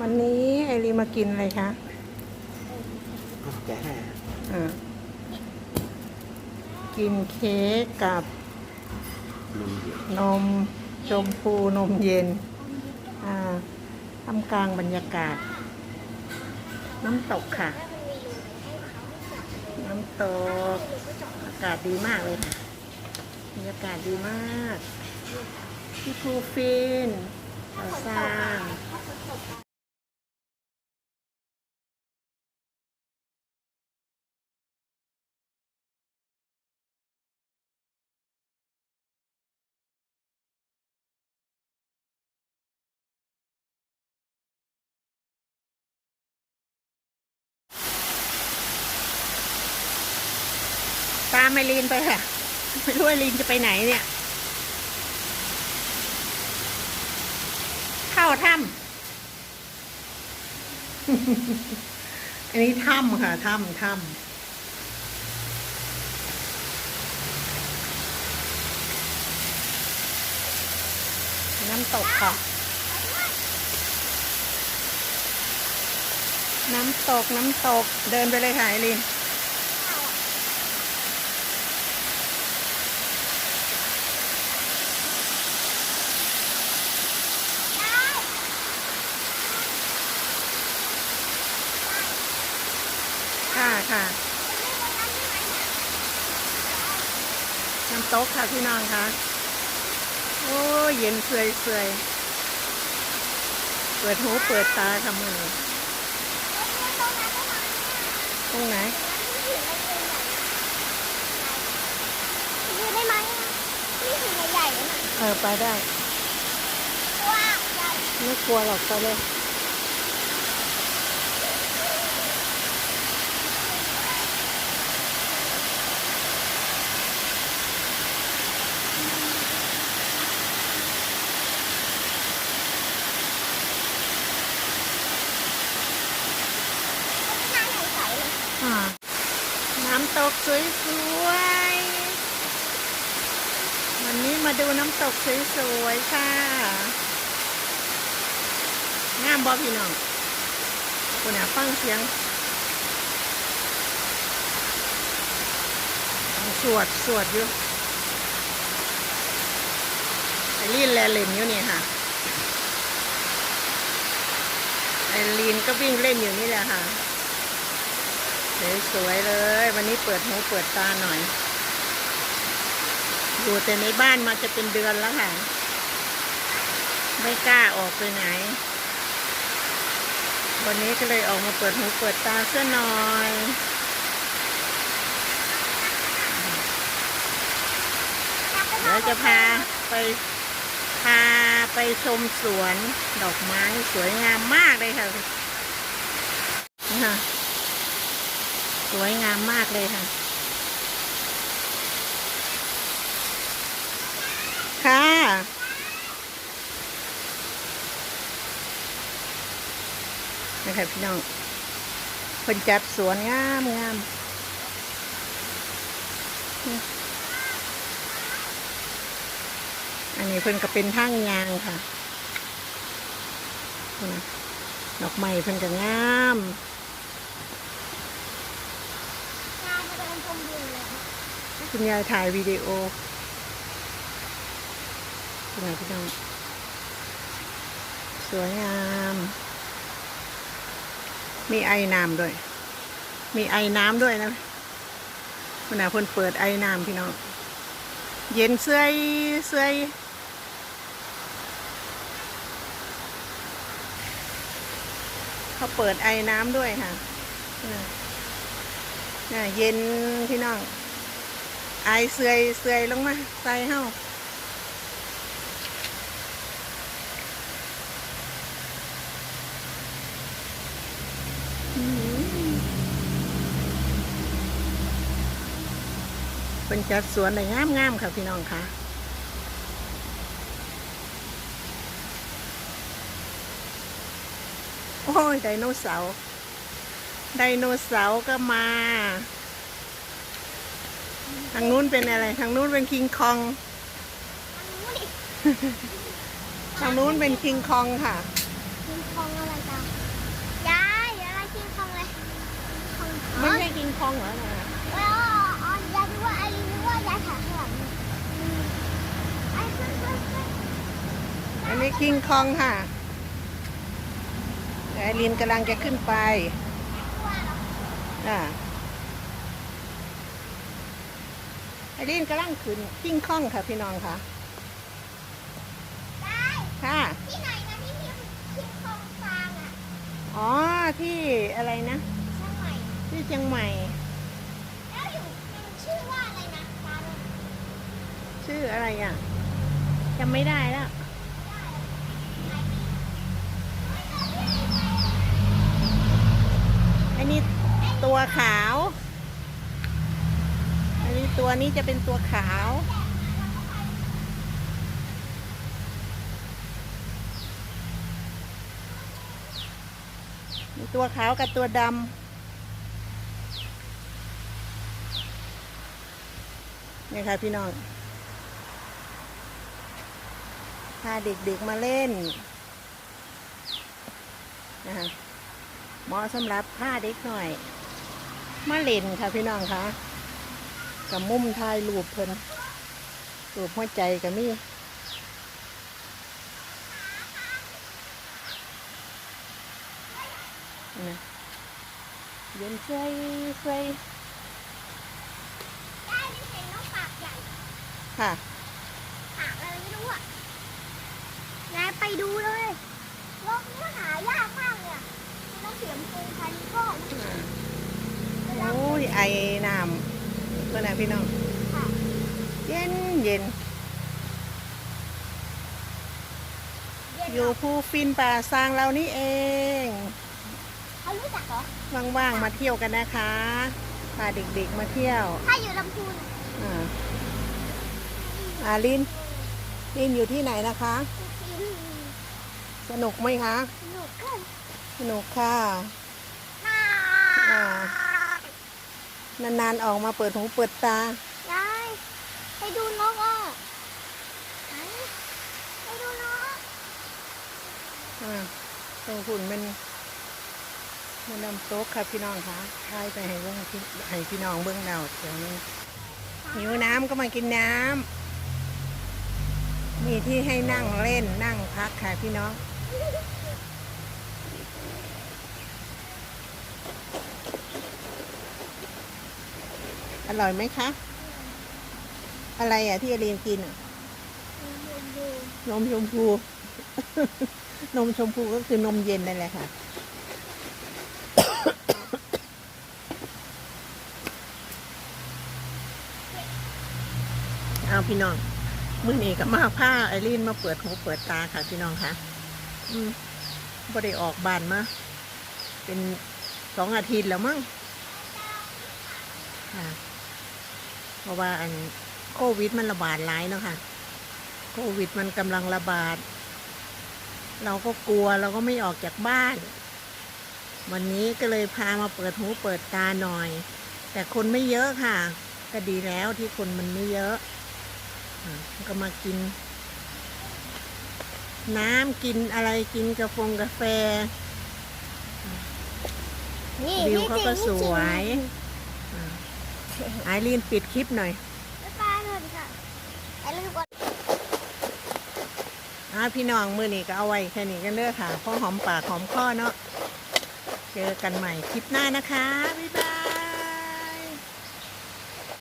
วันนี้ไอรีมากินอะไรคะแกะให้อ่ากินเค้กกับนมเย็นนมชมพูนมเย็น อ่าทำกลางบรรยากาศ น้ำตกค่ะ น้ำตก อากาศดีมากเลยค่ะบรรยากาศดีมากพี่ภูฟินก่อสร้าง ตามไอรีนไปค่ะ ไม่รู้ไอรีนจะไปไหนเนี่ย เข้าถ้ำอันนี้ถ้ำค่ะถ้ำถ้ำน้ำตกค่ะ น้ำตก น้ำตก เดินไปเลยค่ะไอรีน ค่ะค่ะน้ำ ตกค่ะพี่น้องค่ะ โอ้ยเย็นเสยเสยเปิดหูเปิดตาค่ะมือนี้ตรงไหนยืนได้ไหมนี่คือใหญ่ๆนะเออไปได้ว้าวใหญ่ไม่กลัวหรอกไปเลย น้ำใสๆเลย อ่า น้ำตกสวยๆ วันนี้มาดูน้ำตกสวยๆ ค่ะ งามบอพี่น้องคุณอะฟังเสียงสวดสวดอยู่ไอลีนแลเล่นอยู่นี่ค่ะ ไอลีนก็วิ่งเล่นอยู่นี่แหละค่ะ สวยๆเลย วันนี้เปิดหูเปิดตาหน่อย อยู่แต่ในบ้านมาจะเป็นเดือนแล้วค่ะ ไม่กล้าออกไปไหน วันนี้ก็เลยออกมาเปิดหูเปิดตาเสื้อหน่อยเดี๋ยวจะพาไปพาไปชมสวนดอกไม้สวยงามมากเลยค่ะ สวยงามมากเลยค่ะ ค่ะ นะคะพี่น้องคนจัดสวนงามงามอันนี้เพิ่นก็เป็นทางยางค่ะนี่นะดอกไม้เพิ่นก็งาม งานมาเดิน ชมวิวเลยคุณยายถ่ายวิดีโอคุณยายพี่น้องสวยงาม มีไอ้น้ำด้วย มีไอ้น้ำด้วยนะคุณอาเพิ่นเปิดไอ้น้ำพี่น้อง เย็นเสื้อยเสื้อยเขาเปิดไอ้น้ำด้วยค่ะ น่ะน่ะเย็นพี่น้องไอายเสื่อยเสื่อยลงมาใส่เฮาอื้อหือเป็นจัดสวนได้งามงามๆค่ะพี่น้องค่ะโอ้ยไดโนเสาร์ ไดโนเสาร์ก็มา ทางนู้นเป็นอะไร ทางนู้นเป็นคิงคอง ทางนู้นดิทางนู้นเป็นคิงคองค่ะมีคลองอะไรจังยายยายกินคองเลยคองไม่ใช่กินคองเหรอนะอ๋ออ๋อยายคิดว่าไอ้นึกว่ายายถ่ายข้างหลังอืมไอ้ขึ้นขึ้นขึ้นอันนี้คิงคองค่ะแต่ไอรีนกำลังจะขึ้นไปว่าเรา อ่าไอรีนกำลังขึ้นคิงคองค่ะพี่น้องค่ะได้ค่ะ ที่ไหนนะที่มีคิงคองฟางอะอ๋อที่อะไรนะ เชียงใหม่ที่เชียงใหม่ แล้วอยู่มันชื่อว่าอะไรนะร้านมันชื่ออะไรอะจำไม่ได้แล้ว อันนี้ตัว ขาว อันนี้ตัวนี้จะเป็นตัวขาว มีตัวขาวกับตัวดำนี่ค่ะพี่น้อง พาเด็กๆมาเล่นนะคะเหมาะสำหรับผ้าเด็กหน่อย มาเล่นค่ะพี่น้องคะกับมุมถ่ายรูปเพิ่นรูปหัวใจกับมีนะเย็นใส่ใส่ได้ยินเสียงนกปากใหญ่ค่ะปากอะไรไม่รู้อะยายไปดูเลยนกนี่หายากมากเลยอะนกเสียงปูพันก้อนโอ้ยไอน้ำเพื่อนนะพี่น้องค่ะเย็นเย็นเย็นอยู่ภูฟินป่าซางเรานี่เองเขารู้จักเหรอว่างๆมาเที่ยวกันนะคะพาเด็กๆมาเที่ยว ถ้าอยู่ลำพูนอ่าอาลินลินอยู่ที่ไหนนะคะอืมสนุกไหมคะ สนุกเกินสนุกค่ะ นาอ่านๆออกมาเปิดหูเปิดตา ยายไปดูนกอะไหนไปดูนกอ่าตรงหุ่นมันมันนำโต๊ะค่ะพี่น้องคะทายไปให้เบิ้งพี่ให้พี่น้องเบิ้องเราเดี๋ยวนี้หิวน้ำก็มากินน้ำมีที่ให้นั่งเล่นนั่งพักค่ะพี่น้อง ร่อยไหมคะ อะไรอะที่อเรียนกินอะ นมชมพู นมชมพูก็คือนมเย็นนั่นแหละค่ะ เอาพี่น้อง มื่อนี้ก็มาผ้าไอรีนมาเปิดหูเปิดตาค่ะพี่น้องค่ะอืมบ่ได้ออกบ้านมา เป็นสองอาทิตย์แล้วมั้งค่ะ เพราะว่าอันโควิดมันระบาดหลายเนาะค่ะโควิดมันกำลังระบาด เราก็กลัวเราก็ไม่ออกจากบ้าน วันนี้ก็เลยพามาเปิดหูเปิดตาหน่อย แต่คนไม่เยอะค่ะ ก็ดีแล้วที่คนมันไม่เยอะอ่าก็มากิน น้ำกินอะไรกินกาแฟกาแฟนี่วิวนี่เขาจริงก็นี่สจริงวยอ่า ไอรีนปิดคลิปหน่อยบ๊ายบายเลยค่ะอย่าลืมกดอ่าพี่น้องมือนี้ก็เอาไว้แค่นี้กันเด้อค่ะเพราะหอมปากหอมคอเนาะเจอกันใหม่คลิปหน้านะคะ บ๊ายบาย